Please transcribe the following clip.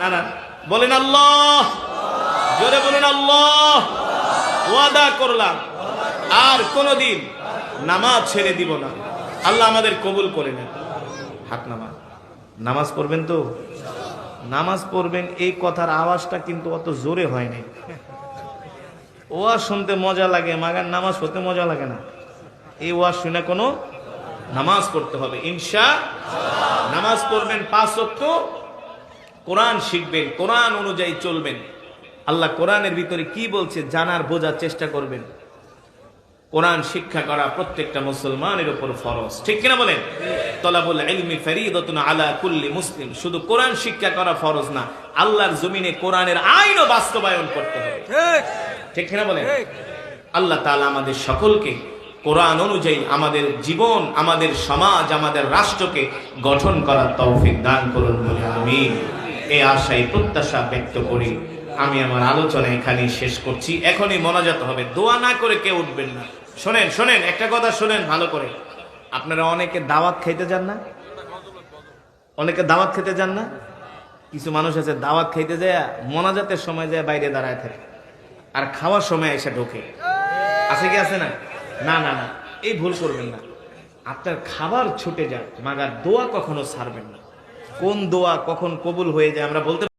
না না বলেন আল্লাহ। জোরে বলেন আল্লাহ। ওয়াদা করলাম। আর কোনদিন নামাজ ছেড়ে দিব না। আল্লাহ আমাদের কবুল করে নেন। হাত নামাজ। নামাজ পড়বেন তো? নামাজ পড়বেন, এই কথার আওয়াজটা কিন্তু অত জোরে হয় নাই। ওয়াজ শুনতে মজা লাগে, মাগার নামাজ পড়তে মজা লাগে না। এই ওয়াজ শুনে কোনো নামাজ পড়তে হবে। ইনশা নামাজ পড়বেন পাঁচ ওয়াক্ত। কোরআন শিখবেন কোরআন অনুযায়ী চলবেন। আল্লাহ কোরআনের ভিতরে কি বলছে জানার বোঝার চেষ্টা করবেন। কোরআন শিক্ষা করা প্রত্যেকটা মুসলমানের উপর ফরজ। ঠিক কিনা বলেন? তলাবুল ইলমি ফরিদতুন আলা কুল্লি মুসলিম। শুধু কোরআন শিক্ষা করা ফরজ না আল্লাহর জমিনে কোরআনের আইনও বাস্তবায়ন করতে হবে। ঠিক। কিনা বলেন? আল্লাহ তাআলা আমাদের সকলকে কোরআন অনুযায়ী আমাদের জীবন আমাদের সমাজ আমাদের রাষ্ট্রকে গঠন করার তৌফিক দান করুন বলে আমি এই আশায় প্রত্যাশা ব্যক্ত করি। আমি আমার আলোচনা এখানে শেষ করছি। এখনই মনাজাত হবে। দোয়া না করে কেউ উঠবেন না। শোনেন শোনেন, একটা কথা শোনেন ভালো করে। আপনারা অনেকে দাওয়াত খাইতে যান না? অনেকে দাওয়াত খেতে যান না? কিছু মানুষ আছে দাওয়াত খাইতে যায়, মনাজাতের সময় যায়, বাইরে দাঁড়ায় থাকে। আর খাওয়ার সময় এসে ঢোকে। আছে কি, আছে না? না না না। এই ভুল করবেন না। আপনার খাবার ছুটে যায় মাগার দোয়া কখনো ছাড়বেন না। কোন দোয়া কখন কবুল হয়ে যায় আমরা বলতে